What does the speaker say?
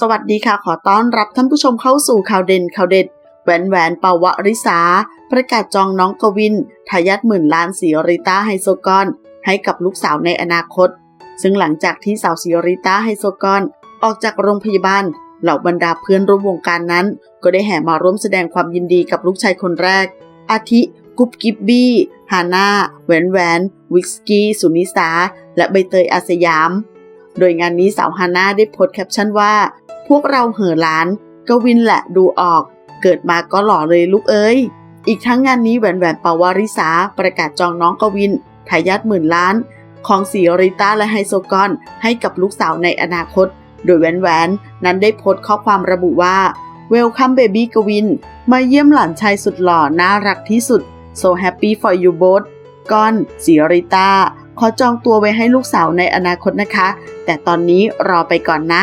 สวัสดีค่ะ ขอต้อนรับท่านผู้ชมเข้าสู่ข่าวเด่นข่าวเด็ด แหวนแหวนปาวริสาประกาศจองน้องกวินทายาทหมื่นล้านสีริต้าไฮโซกอนให้กับลูกสาวในอนาคต ซึ่งหลังจากที่สาวสีริต้าไฮโซกอนออกจากโรงพยาบาล เหล่าบรรดาเพื่อนร่วมวงการนั้น ก็ได้แห่มาร่วมแสดงความยินดีกับลูกชายคนแรก อาทิ กุ๊บกิบบี้ฮาน่าแหวนแหวน วิสกี้สุนิสา และใบเตยอาสยาม โดยงานนี้สาวฮาน่าได้โพสต์แคปชั่นว่า พวกเราเห่อล้าน กวินแหละดูออก เกิดมาก็หล่อเลยลูกเอ้ย อีกทั้งงานนี้แหวนแหวนปาวาริสาประกาศจองน้องกวินทายาทหมื่นล้าน ของสีริต้าและไฮโซกอนให้กับลูกสาวในอนาคต โดยแหวนแหวนนั้นได้โพสต์ข้อความระบุว่า Welcome baby กวิน มาเยี่ยมหลานชายสุดหล่อน่ารักที่สุด so happy for you both ก้อนสีริต้าขอจองตัวไว้ให้ลูกสาวในอนาคตนะคะ แต่ตอนนี้รอไปก่อนนะ